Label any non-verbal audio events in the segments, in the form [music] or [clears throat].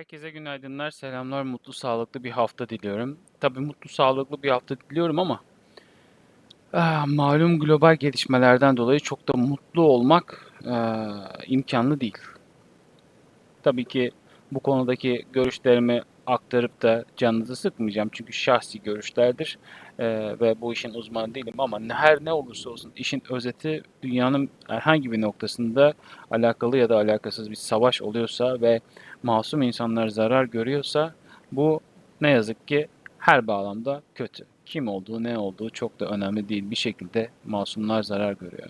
Herkese günaydınlar, selamlar, mutlu, sağlıklı bir hafta diliyorum. Tabii mutlu, sağlıklı bir hafta diliyorum ama ah, malum global gelişmelerden dolayı çok da mutlu olmak ah, imkanlı değil. Tabii ki bu konudaki görüşlerimi aktarıp da canınızı sıkmayacağım çünkü şahsi görüşlerdir Eee, ve bu işin uzmanı değilim ama her ne olursa olsun işin özeti dünyanın herhangi bir noktasında alakalı ya da alakasız bir savaş oluyorsa ve masum insanlar zarar görüyorsa bu ne yazık ki her bağlamda kötü. Kim olduğu, ne olduğu çok da önemli değil. Bir şekilde masumlar zarar görüyor.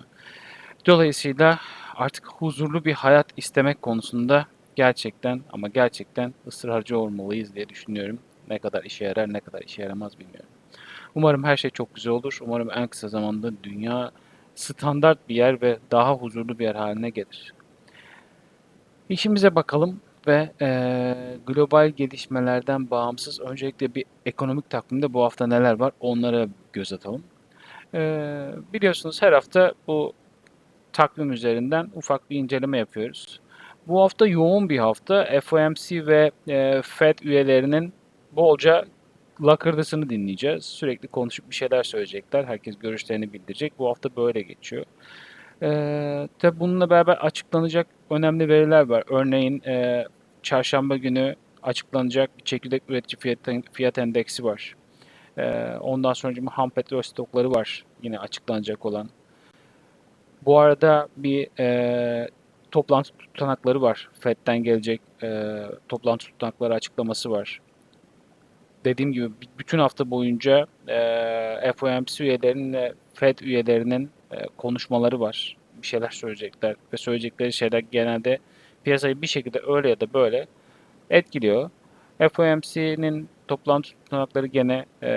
Dolayısıyla artık huzurlu bir hayat istemek konusunda gerçekten ama gerçekten ısrarcı olmalıyız diye düşünüyorum. Ne kadar işe yarar, ne kadar işe yaramaz bilmiyorum. Umarım her şey çok güzel olur. Umarım en kısa zamanda dünya standart bir yer ve daha huzurlu bir yer haline gelir. İşimize bakalım ve eee, global gelişmelerden bağımsız öncelikle bir ekonomik takvimde bu hafta neler var onlara göz atalım. Eee, biliyorsunuz her hafta bu takvim üzerinden ufak bir inceleme yapıyoruz. Bu hafta yoğun bir hafta. FOMC ve eee, Fed üyelerinin bolca lakırdısını dinleyeceğiz. Sürekli konuşup bir şeyler söyleyecekler. Herkes görüşlerini bildirecek. Bu hafta böyle geçiyor. Ee, tabii bununla beraber açıklanacak önemli veriler var. Örneğin e, çarşamba günü açıklanacak çekirdek üretici fiyat, fiyat endeksi var. Ee, ondan sonra ham petrol stokları var yine açıklanacak olan. Bu arada bir e, toplantı tutanakları var. Fed'den gelecek e, toplantı tutanakları açıklaması var. Dediğim gibi bütün hafta boyunca e, FOMC üyelerinin Fed üyelerinin konuşmaları var. Bir şeyler söyleyecekler ve söyleyecekleri şeyler genelde piyasayı bir şekilde öyle ya da böyle etkiliyor. FOMC'nin toplantı tutanakları gene e,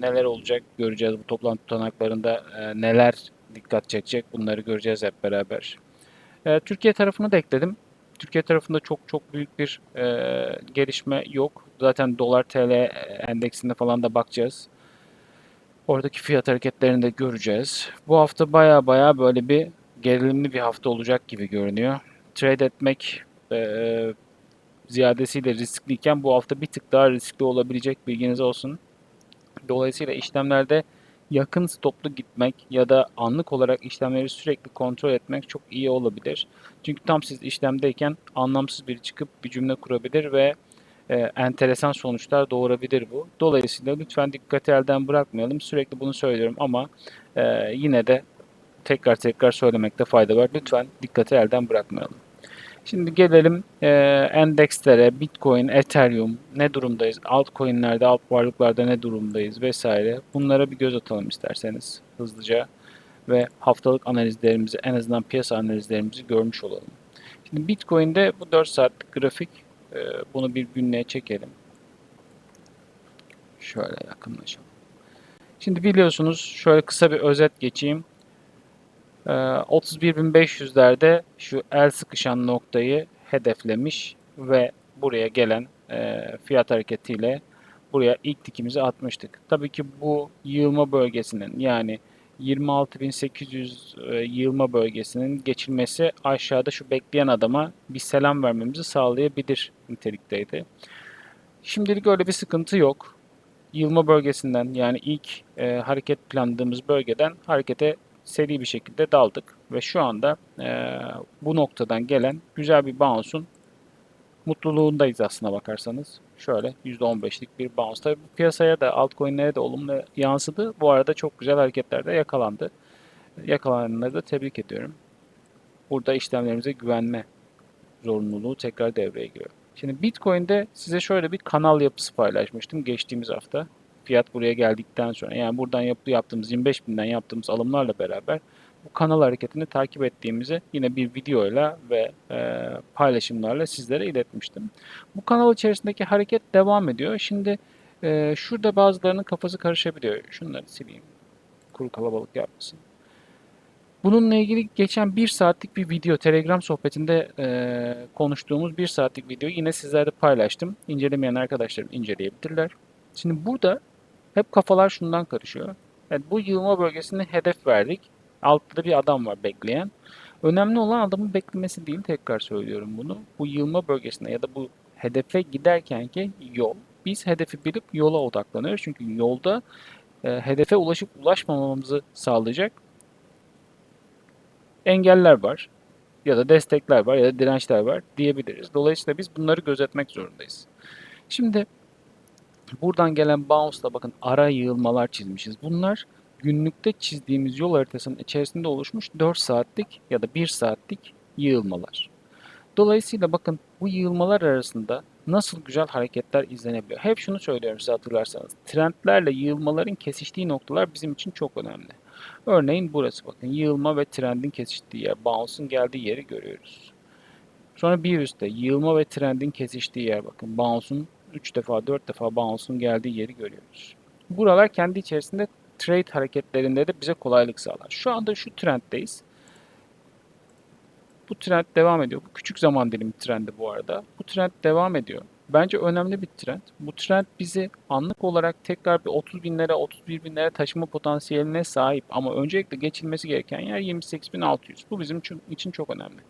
neler olacak göreceğiz. Bu toplantı tutanaklarında e, neler dikkat çekecek bunları göreceğiz hep beraber. E, Türkiye tarafını da ekledim. Türkiye tarafında çok çok büyük bir e, gelişme yok. Zaten dolar TL endeksinde falan da bakacağız. Oradaki fiyat hareketlerini de göreceğiz. Bu hafta baya baya böyle bir gerilimli bir hafta olacak gibi görünüyor. Trade etmek e, ziyadesiyle riskliyken bu hafta bir tık daha riskli olabilecek bilginiz olsun. Dolayısıyla işlemlerde yakın stoplu gitmek ya da anlık olarak işlemleri sürekli kontrol etmek çok iyi olabilir. Çünkü tam siz işlemdeyken anlamsız biri çıkıp bir cümle kurabilir ve e, enteresan sonuçlar doğurabilir bu. Dolayısıyla lütfen dikkati elden bırakmayalım. Sürekli bunu söylüyorum ama e, yine de tekrar tekrar söylemekte fayda var. Lütfen dikkati elden bırakmayalım. Şimdi gelelim e, endekslere, Bitcoin, Ethereum ne durumdayız? Altcoin'lerde, alt varlıklarda ne durumdayız vesaire. Bunlara bir göz atalım isterseniz hızlıca ve haftalık analizlerimizi en azından piyasa analizlerimizi görmüş olalım. Şimdi Bitcoin'de bu 4 saatlik grafik e, bunu bir günlüğe çekelim. Şöyle yakınlaşalım. Şimdi biliyorsunuz şöyle kısa bir özet geçeyim. Ee, 31.500'lerde şu el sıkışan noktayı hedeflemiş ve buraya gelen e, fiyat hareketiyle buraya ilk dikimizi atmıştık. Tabii ki bu yığılma bölgesinin yani 26.800 e, yığılma bölgesinin geçilmesi aşağıda şu bekleyen adama bir selam vermemizi sağlayabilir nitelikteydi. Şimdilik öyle bir sıkıntı yok. Yığılma bölgesinden yani ilk e, hareket planladığımız bölgeden harekete seri bir şekilde daldık ve şu anda e, bu noktadan gelen güzel bir bounce'un mutluluğundayız aslına bakarsanız. Şöyle %15'lik bir bounce. Tabii bu piyasaya da altcoin'lere de olumlu yansıdı. Bu arada çok güzel hareketler de yakalandı. Yakalananları da tebrik ediyorum. Burada işlemlerimize güvenme zorunluluğu tekrar devreye giriyor. Şimdi Bitcoin'de size şöyle bir kanal yapısı paylaşmıştım geçtiğimiz hafta. Fiyat buraya geldikten sonra yani buradan yapı yaptığımız 25 binden yaptığımız alımlarla beraber bu kanal hareketini takip ettiğimizi yine bir videoyla ve e, paylaşımlarla sizlere iletmiştim. Bu kanal içerisindeki hareket devam ediyor. Şimdi e, şurada bazılarının kafası karışabiliyor. Şunları sileyim. Kuru kalabalık yapmasın. Bununla ilgili geçen bir saatlik bir video Telegram sohbetinde e, konuştuğumuz bir saatlik videoyu yine sizlerle paylaştım. İncelemeyen arkadaşlarım inceleyebilirler. Şimdi burada hep kafalar şundan karışıyor. Evet, bu yığılma bölgesine hedef verdik. Altta bir adam var bekleyen. Önemli olan adamın beklemesi değil tekrar söylüyorum bunu. Bu yığılma bölgesine ya da bu hedefe giderkenki yol. Biz hedefi bilip yola odaklanıyoruz. Çünkü yolda e, hedefe ulaşıp ulaşmamamızı sağlayacak engeller var ya da destekler var ya da dirençler var diyebiliriz. Dolayısıyla biz bunları gözetmek zorundayız. Şimdi buradan gelen bounce'la bakın ara yığılmalar çizmişiz. Bunlar günlükte çizdiğimiz yol haritasının içerisinde oluşmuş 4 saatlik ya da 1 saatlik yığılmalar. Dolayısıyla bakın bu yığılmalar arasında nasıl güzel hareketler izlenebiliyor. Hep şunu söylüyorum size hatırlarsanız. Trendlerle yığılmaların kesiştiği noktalar bizim için çok önemli. Örneğin burası bakın yığılma ve trendin kesiştiği yer. Bounce'un geldiği yeri görüyoruz. Sonra bir üstte yığılma ve trendin kesiştiği yer bakın. Bounce'un 3 defa 4 defa bounce'un geldiği yeri görüyoruz. Buralar kendi içerisinde trade hareketlerinde de bize kolaylık sağlar. Şu anda şu trenddeyiz. Bu trend devam ediyor. Bu küçük zaman dilimi trendi bu arada. Bu trend devam ediyor. Bence önemli bir trend. Bu trend bizi anlık olarak tekrar bir 30 binlere, 31 binlere taşıma potansiyeline sahip. Ama öncelikle geçilmesi gereken yer 28.600. Bu bizim için çok önemli.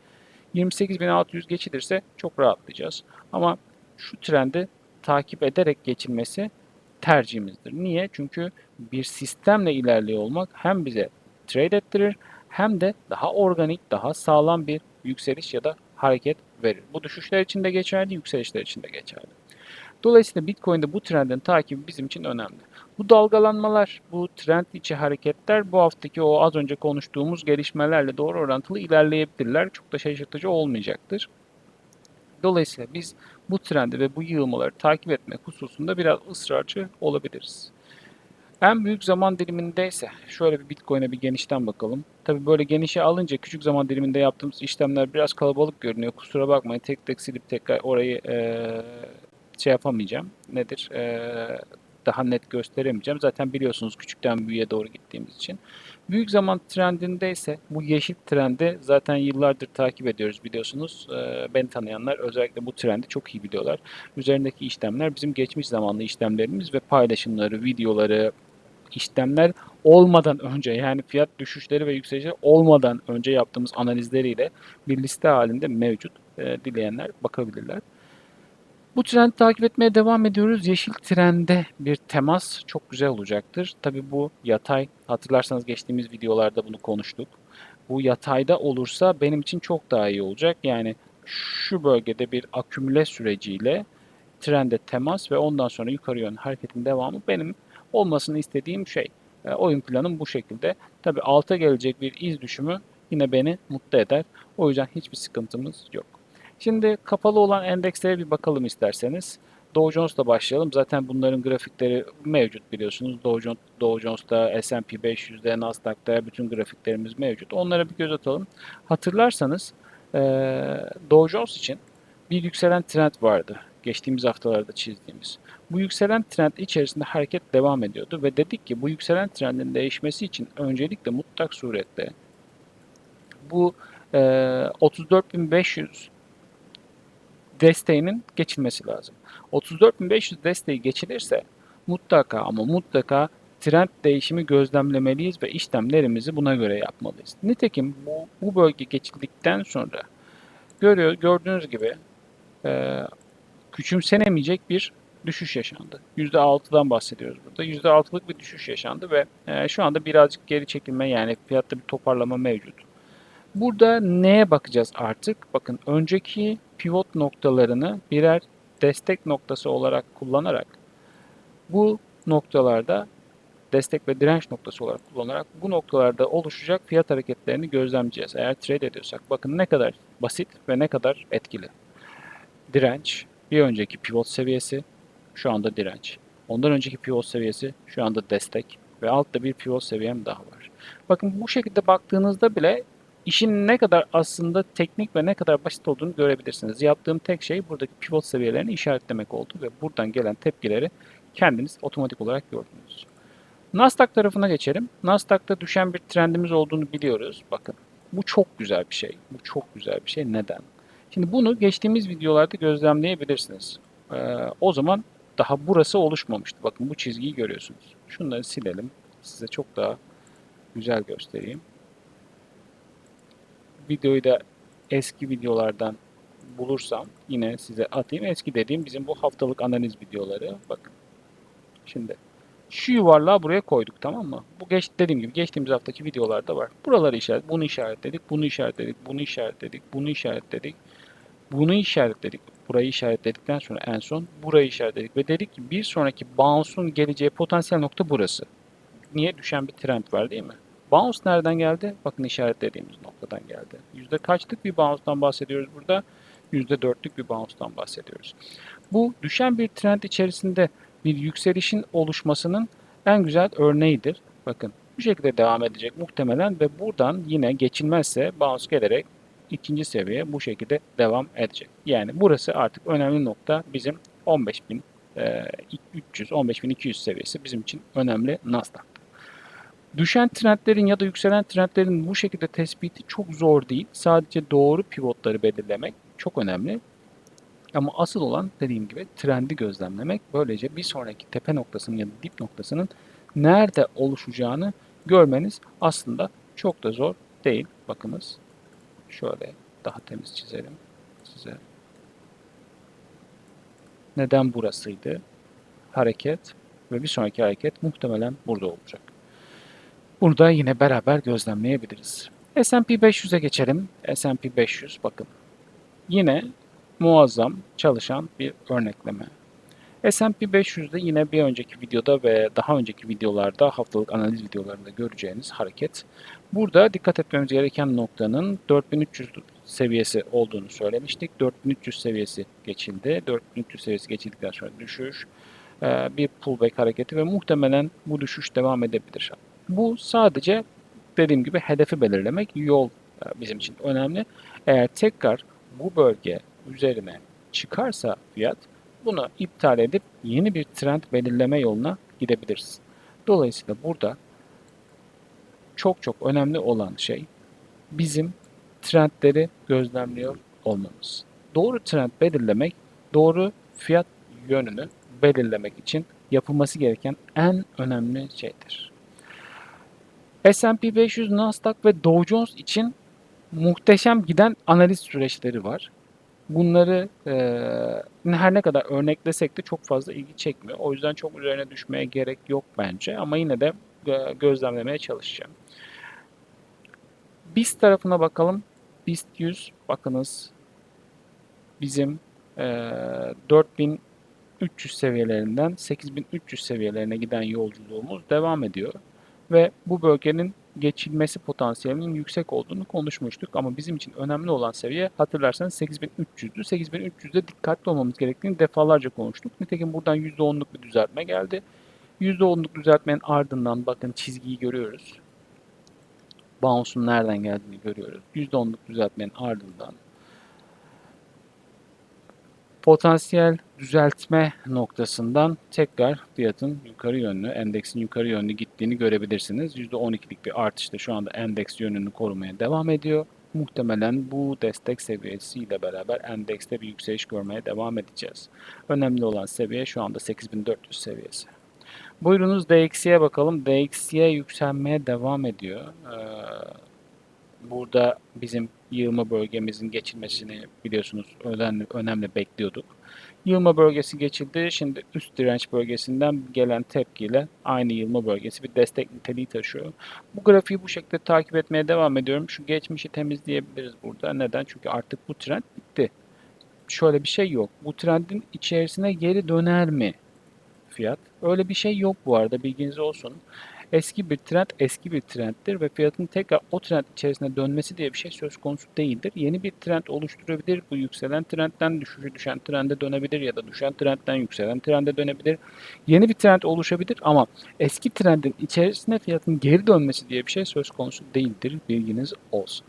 28.600 geçilirse çok rahatlayacağız. Ama şu trendi takip ederek geçilmesi tercihimizdir. Niye? Çünkü bir sistemle ilerliyor olmak hem bize trade ettirir hem de daha organik, daha sağlam bir yükseliş ya da hareket verir. Bu düşüşler için de geçerli, yükselişler için de geçerli. Dolayısıyla Bitcoin'de bu trendin takibi bizim için önemli. Bu dalgalanmalar, bu trend içi hareketler bu haftaki o az önce konuştuğumuz gelişmelerle doğru orantılı ilerleyebilirler. Çok da şaşırtıcı olmayacaktır. Dolayısıyla biz bu trendi ve bu yığılmaları takip etmek hususunda biraz ısrarcı olabiliriz. En büyük zaman dilimindeyse şöyle bir Bitcoin'e bir genişten bakalım. Tabi böyle genişe alınca küçük zaman diliminde yaptığımız işlemler biraz kalabalık görünüyor. Kusura bakmayın tek tek silip tekrar orayı e, şey yapamayacağım. Nedir? E, daha net gösteremeyeceğim. Zaten biliyorsunuz küçükten büyüğe doğru gittiğimiz için. Büyük zaman trendinde ise bu yeşil trendi zaten yıllardır takip ediyoruz biliyorsunuz. Beni tanıyanlar özellikle bu trendi çok iyi biliyorlar. Üzerindeki işlemler bizim geçmiş zamanlı işlemlerimiz ve paylaşımları, videoları, işlemler olmadan önce yani fiyat düşüşleri ve yükselişleri olmadan önce yaptığımız analizleriyle bir liste halinde mevcut. E, dileyenler bakabilirler. Bu trendi takip etmeye devam ediyoruz. Yeşil trende bir temas çok güzel olacaktır. Tabi bu yatay. Hatırlarsanız geçtiğimiz videolarda bunu konuştuk. Bu yatayda olursa benim için çok daha iyi olacak. Yani şu bölgede bir akümüle süreciyle trende temas ve ondan sonra yukarı yönlü hareketin devamı benim olmasını istediğim şey. E, oyun planım bu şekilde. Tabi alta gelecek bir iz düşümü yine beni mutlu eder. O yüzden hiçbir sıkıntımız yok. Şimdi kapalı olan endekslere bir bakalım isterseniz. Dow Jones'la başlayalım. Zaten bunların grafikleri mevcut biliyorsunuz. Dow, Jones, Dow Jones'ta, S&P 500'de, Nasdaq'ta bütün grafiklerimiz mevcut. Onlara bir göz atalım. Hatırlarsanız e, Dow Jones için bir yükselen trend vardı. Geçtiğimiz haftalarda çizdiğimiz. Bu yükselen trend içerisinde hareket devam ediyordu ve dedik ki bu yükselen trendin değişmesi için öncelikle mutlak surette bu e, 34.500 desteğinin geçilmesi lazım. 34.500 desteği geçilirse mutlaka ama mutlaka trend değişimi gözlemlemeliyiz ve işlemlerimizi buna göre yapmalıyız. Nitekim bu, bu bölge geçildikten sonra görüyor, gördüğünüz gibi e, küçümsenemeyecek bir düşüş yaşandı. %6'dan bahsediyoruz burada. %6'lık bir düşüş yaşandı ve e, şu anda birazcık geri çekilme yani fiyatta bir toparlama mevcut. Burada neye bakacağız artık? Bakın önceki pivot noktalarını birer destek noktası olarak kullanarak bu noktalarda destek ve direnç noktası olarak kullanarak bu noktalarda oluşacak fiyat hareketlerini gözlemleyeceğiz. Eğer trade ediyorsak bakın ne kadar basit ve ne kadar etkili. Direnç, bir önceki pivot seviyesi, şu anda direnç. Ondan önceki pivot seviyesi şu anda destek ve altta bir pivot seviyem daha var. Bakın bu şekilde baktığınızda bile işin ne kadar aslında teknik ve ne kadar basit olduğunu görebilirsiniz. Yaptığım tek şey buradaki pivot seviyelerini işaretlemek oldu ve buradan gelen tepkileri kendiniz otomatik olarak gördünüz. Nasdaq tarafına geçelim. Nasdaq'ta düşen bir trendimiz olduğunu biliyoruz. Bakın bu çok güzel bir şey. Bu çok güzel bir şey. Neden? Şimdi bunu geçtiğimiz videolarda gözlemleyebilirsiniz. Ee, o zaman daha burası oluşmamıştı. Bakın bu çizgiyi görüyorsunuz. Şunları silelim. Size çok daha güzel göstereyim. Videoyu da eski videolardan bulursam yine size atayım. Eski dediğim bizim bu haftalık analiz videoları. Bakın. Şimdi şu yuvarlağı buraya koyduk tamam mı? Bu geç dediğim gibi geçtiğimiz haftaki videolarda var. Buraları işaret, bunu işaretledik, bunu işaretledik, bunu işaretledik, bunu işaretledik. Bunu işaretledik. Burayı işaretledikten sonra en son burayı işaretledik ve dedik ki bir sonraki bounce'un geleceği potansiyel nokta burası. Niye? Düşen bir trend var değil mi? Bounce nereden geldi? Bakın işaretlediğimiz noktadan geldi. Yüzde kaçlık bir bounce'dan bahsediyoruz burada? Yüzde dörtlük bir bounce'dan bahsediyoruz. Bu düşen bir trend içerisinde bir yükselişin oluşmasının en güzel örneğidir. Bakın bu şekilde devam edecek muhtemelen ve buradan yine geçilmezse bounce gelerek ikinci seviye bu şekilde devam edecek. Yani burası artık önemli nokta bizim 15.300 15.200 seviyesi bizim için önemli Nasdaq. Düşen trendlerin ya da yükselen trendlerin bu şekilde tespiti çok zor değil. Sadece doğru pivotları belirlemek çok önemli. Ama asıl olan dediğim gibi trendi gözlemlemek. Böylece bir sonraki tepe noktasının ya da dip noktasının nerede oluşacağını görmeniz aslında çok da zor değil. Bakınız şöyle daha temiz çizelim size. Neden burasıydı? Hareket ve bir sonraki hareket muhtemelen burada olacak. Burada yine beraber gözlemleyebiliriz. S&P 500'e geçelim. S&P 500 bakın. Yine muazzam çalışan bir örnekleme. S&P 500'de yine bir önceki videoda ve daha önceki videolarda haftalık analiz videolarında göreceğiniz hareket. Burada dikkat etmemiz gereken noktanın 4300 seviyesi olduğunu söylemiştik. 4300 seviyesi geçildi. 4300 seviyesi geçildikten sonra düşüş, e, bir pullback hareketi ve muhtemelen bu düşüş devam edebilir. Bu sadece dediğim gibi hedefi belirlemek, yol e, bizim için önemli. Eğer tekrar bu bölge üzerine çıkarsa fiyat bunu iptal edip yeni bir trend belirleme yoluna gidebiliriz. Dolayısıyla burada çok çok önemli olan şey bizim trendleri gözlemliyor olmamız. Doğru trend belirlemek, doğru fiyat yönünü belirlemek için yapılması gereken en önemli şeydir. S&P 500, Nasdaq ve Dow Jones için muhteşem giden analiz süreçleri var. Bunları e, her ne kadar örneklesek de çok fazla ilgi çekmiyor. O yüzden çok üzerine düşmeye gerek yok bence. Ama yine de gözlemlemeye çalışacağım. BIST tarafına bakalım. BIST 100 bakınız bizim e, 4300 seviyelerinden 8300 seviyelerine giden yolculuğumuz devam ediyor. Ve bu bölgenin geçilmesi potansiyelinin yüksek olduğunu konuşmuştuk. Ama bizim için önemli olan seviye hatırlarsanız 8300'dü. 8300'de dikkatli olmamız gerektiğini defalarca konuştuk. Nitekim buradan %10'luk bir düzeltme geldi. %10'luk düzeltmenin ardından bakın çizgiyi görüyoruz. Bounce'un nereden geldiğini görüyoruz. %10'luk düzeltmenin ardından potansiyel düzeltme noktasından tekrar fiyatın yukarı yönlü, endeksin yukarı yönlü gittiğini görebilirsiniz. %12'lik bir artışla şu anda endeks yönünü korumaya devam ediyor. Muhtemelen bu destek seviyesiyle beraber endekste bir yükseliş görmeye devam edeceğiz. Önemli olan seviye şu anda 8400 seviyesi. Buyurunuz DXY'ye bakalım. DXY yükselmeye devam ediyor. Ee, burada bizim yığılma bölgemizin geçilmesini biliyorsunuz önemli, önemli bekliyorduk. Yığılma bölgesi geçildi. Şimdi üst direnç bölgesinden gelen tepkiyle aynı yığılma bölgesi bir destek niteliği taşıyor. Bu grafiği bu şekilde takip etmeye devam ediyorum. Şu geçmişi temizleyebiliriz burada. Neden? Çünkü artık bu trend bitti. Şöyle bir şey yok. Bu trendin içerisine geri döner mi fiyat? Öyle bir şey yok bu arada bilginiz olsun. Eski bir trend eski bir trenddir ve fiyatın tekrar o trend içerisine dönmesi diye bir şey söz konusu değildir. Yeni bir trend oluşturabilir. Bu yükselen trendten düşüşü düşen trende dönebilir ya da düşen trendten yükselen trende dönebilir. Yeni bir trend oluşabilir ama eski trendin içerisine fiyatın geri dönmesi diye bir şey söz konusu değildir. Bilginiz olsun.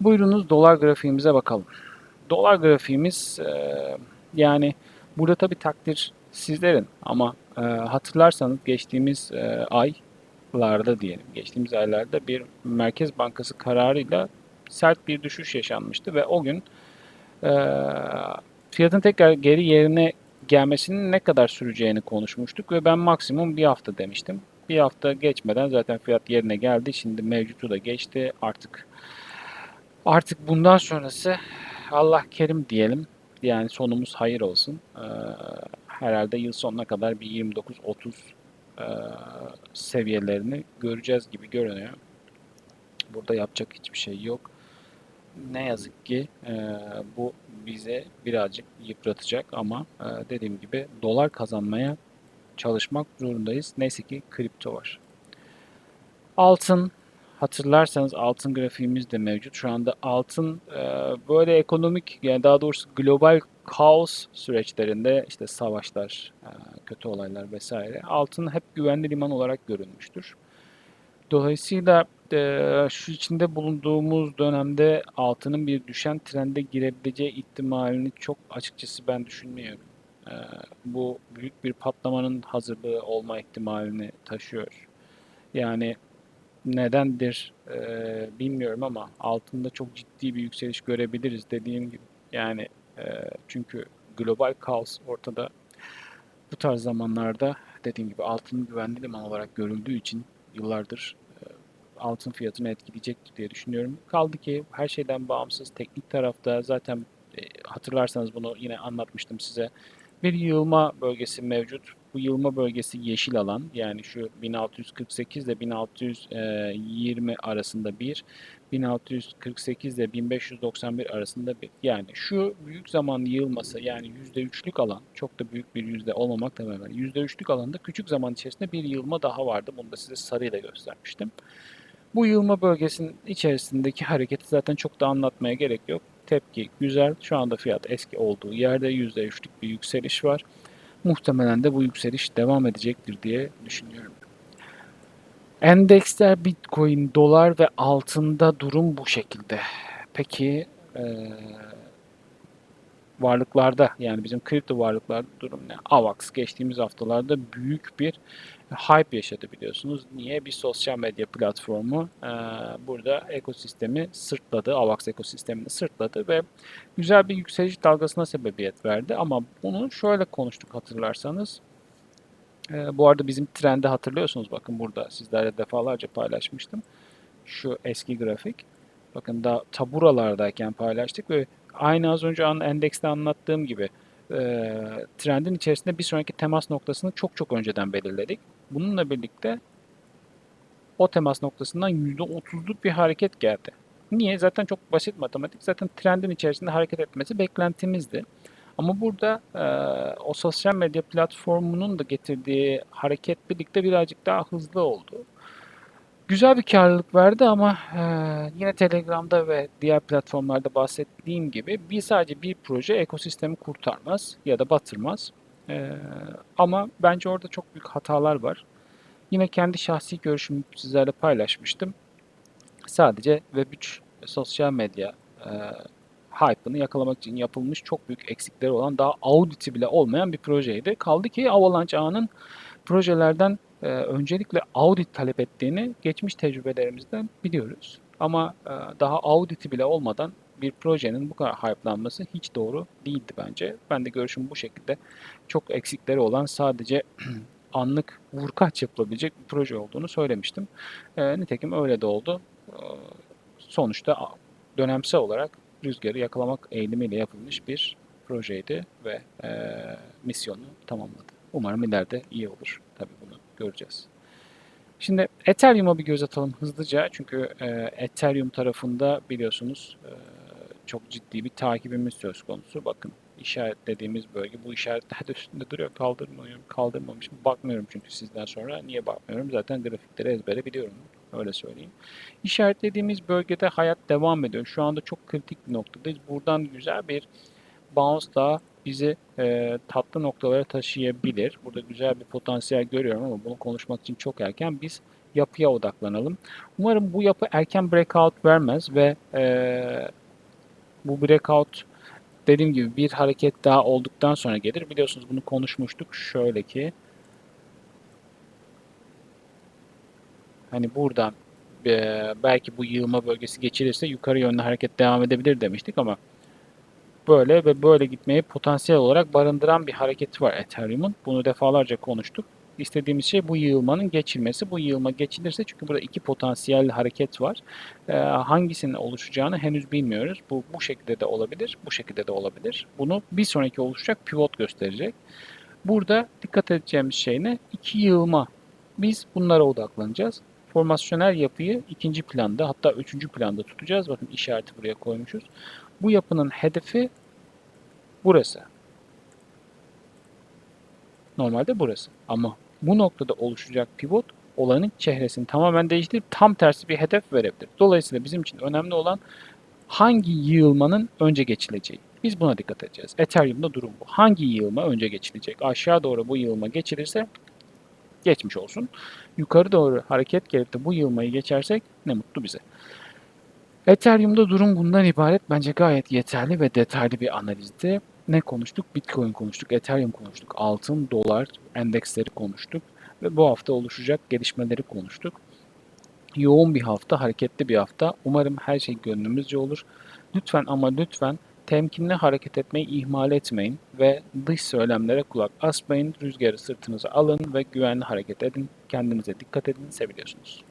Buyurunuz dolar grafiğimize bakalım. Dolar grafiğimiz yani burada tabi takdir sizlerin ama e, hatırlarsanız geçtiğimiz e, aylarda diyelim, geçtiğimiz aylarda bir Merkez Bankası kararıyla sert bir düşüş yaşanmıştı ve o gün e, fiyatın tekrar geri yerine gelmesinin ne kadar süreceğini konuşmuştuk ve ben maksimum bir hafta demiştim. Bir hafta geçmeden zaten fiyat yerine geldi. Şimdi mevcutu da geçti. Artık Artık bundan sonrası Allah kerim diyelim. Yani sonumuz hayır olsun. Ee, herhalde yıl sonuna kadar bir 29-30 e, seviyelerini göreceğiz gibi görünüyor. Burada yapacak hiçbir şey yok. Ne yazık ki e, bu bize birazcık yıpratacak ama e, dediğim gibi dolar kazanmaya çalışmak zorundayız. Neyse ki kripto var. Altın hatırlarsanız altın grafiğimiz de mevcut. Şu anda altın e, böyle ekonomik yani daha doğrusu global kaos süreçlerinde işte savaşlar, e, kötü olaylar vesaire altın hep güvenli liman olarak görülmüştür. Dolayısıyla e, şu içinde bulunduğumuz dönemde altının bir düşen trende girebileceği ihtimalini çok açıkçası ben düşünmüyorum. E, bu büyük bir patlamanın hazırlığı olma ihtimalini taşıyor. Yani nedendir bilmiyorum ama altında çok ciddi bir yükseliş görebiliriz dediğim gibi. Yani çünkü global kaos ortada. Bu tarz zamanlarda dediğim gibi altının güvenli liman olarak görüldüğü için yıllardır e, altın fiyatını etkileyecektir diye düşünüyorum. Kaldı ki her şeyden bağımsız teknik tarafta zaten e, hatırlarsanız bunu yine anlatmıştım size. Bir yığılma bölgesi mevcut. Bu yığılma bölgesi yeşil alan. Yani şu 1648 ile 1620 arasında bir, 1648 ile 1591 arasında bir. Yani şu büyük zaman yığılması yani %3'lük alan çok da büyük bir yüzde olmamakla beraber %3'lük alanda küçük zaman içerisinde bir yığılma daha vardı. Bunu da size sarıyla göstermiştim. Bu yığılma bölgesinin içerisindeki hareketi zaten çok da anlatmaya gerek yok. Tepki güzel. Şu anda fiyat eski olduğu yerde %3'lük bir yükseliş var. Muhtemelen de bu yükseliş devam edecektir diye düşünüyorum. Endeksler Bitcoin, dolar ve altında durum bu şekilde. Peki e, varlıklarda yani bizim kripto varlıklarda durum ne? AVAX geçtiğimiz haftalarda büyük bir hype yaşadı biliyorsunuz. Niye? Bir sosyal medya platformu e, burada ekosistemi sırtladı, AVAX ekosistemini sırtladı ve güzel bir yükseliş dalgasına sebebiyet verdi. Ama bunu şöyle konuştuk hatırlarsanız. E, bu arada bizim trendi hatırlıyorsunuz bakın burada sizlerle defalarca paylaşmıştım. Şu eski grafik. Bakın da taburalardayken paylaştık ve aynı az önce an endekste anlattığım gibi e, trendin içerisinde bir sonraki temas noktasını çok çok önceden belirledik. Bununla birlikte o temas noktasından %30'luk bir hareket geldi. Niye? Zaten çok basit matematik. Zaten trendin içerisinde hareket etmesi beklentimizdi. Ama burada e, o sosyal medya platformunun da getirdiği hareket birlikte birazcık daha hızlı oldu. Güzel bir karlılık verdi ama e, yine Telegram'da ve diğer platformlarda bahsettiğim gibi bir sadece bir proje ekosistemi kurtarmaz ya da batırmaz. E, ama bence orada çok büyük hatalar var. Yine kendi şahsi görüşümü sizlerle paylaşmıştım. Sadece Web3 sosyal medya e, hype'ını yakalamak için yapılmış çok büyük eksikleri olan daha auditi bile olmayan bir projeydi. Kaldı ki Avalanche ağının projelerden e, öncelikle audit talep ettiğini geçmiş tecrübelerimizden biliyoruz. Ama e, daha auditi bile olmadan bir projenin bu kadar hype'lanması hiç doğru değildi bence. Ben de görüşüm bu şekilde. Çok eksikleri olan sadece [clears throat] anlık vurkaç yapılabilecek bir proje olduğunu söylemiştim. E, nitekim öyle de oldu. E, sonuçta dönemsel olarak rüzgarı yakalamak eğilimiyle yapılmış bir projeydi ve e, misyonu tamamladı. Umarım ileride iyi olur. Tabii bunu göreceğiz. Şimdi Ethereum'a bir göz atalım hızlıca. Çünkü e, Ethereum tarafında biliyorsunuz e, çok ciddi bir takibimiz söz konusu. Bakın işaretlediğimiz bölge bu işaretler de üstünde duruyor. Kaldırmıyorum, kaldırmamışım. Bakmıyorum çünkü sizden sonra. Niye bakmıyorum? Zaten grafikleri ezbere biliyorum. Öyle söyleyeyim. İşaretlediğimiz bölgede hayat devam ediyor. Şu anda çok kritik bir noktadayız. Buradan güzel bir bounce daha bizi e, tatlı noktalara taşıyabilir. Burada güzel bir potansiyel görüyorum ama bunu konuşmak için çok erken. Biz yapıya odaklanalım. Umarım bu yapı erken breakout vermez ve e, bu breakout dediğim gibi bir hareket daha olduktan sonra gelir. Biliyorsunuz bunu konuşmuştuk. Şöyle ki hani buradan e, belki bu yığılma bölgesi geçirirse yukarı yönlü hareket devam edebilir demiştik ama böyle ve böyle gitmeyi potansiyel olarak barındıran bir hareketi var Ethereum'un. Bunu defalarca konuştuk. İstediğimiz şey bu yığılmanın geçilmesi. Bu yığılma geçilirse çünkü burada iki potansiyel hareket var. Ee, hangisinin oluşacağını henüz bilmiyoruz. Bu bu şekilde de olabilir, bu şekilde de olabilir. Bunu bir sonraki oluşacak pivot gösterecek. Burada dikkat edeceğimiz şey ne? İki yığılma. Biz bunlara odaklanacağız. Formasyonel yapıyı ikinci planda hatta üçüncü planda tutacağız. Bakın işareti buraya koymuşuz. Bu yapının hedefi burası. Normalde burası. Ama bu noktada oluşacak pivot olanın çehresini tamamen değiştirip tam tersi bir hedef verebilir. Dolayısıyla bizim için önemli olan hangi yığılmanın önce geçileceği. Biz buna dikkat edeceğiz. Ethereum'da durum bu. Hangi yığılma önce geçilecek? Aşağı doğru bu yığılma geçilirse geçmiş olsun. Yukarı doğru hareket gelip de bu yığılmayı geçersek ne mutlu bize. Ethereum'da durum bundan ibaret. Bence gayet yeterli ve detaylı bir analizdi. Ne konuştuk? Bitcoin konuştuk, Ethereum konuştuk, altın, dolar, endeksleri konuştuk ve bu hafta oluşacak gelişmeleri konuştuk. Yoğun bir hafta, hareketli bir hafta. Umarım her şey gönlümüzce olur. Lütfen ama lütfen temkinli hareket etmeyi ihmal etmeyin ve dış söylemlere kulak asmayın. Rüzgarı sırtınıza alın ve güvenli hareket edin. Kendinize dikkat edin. Seviliyorsunuz.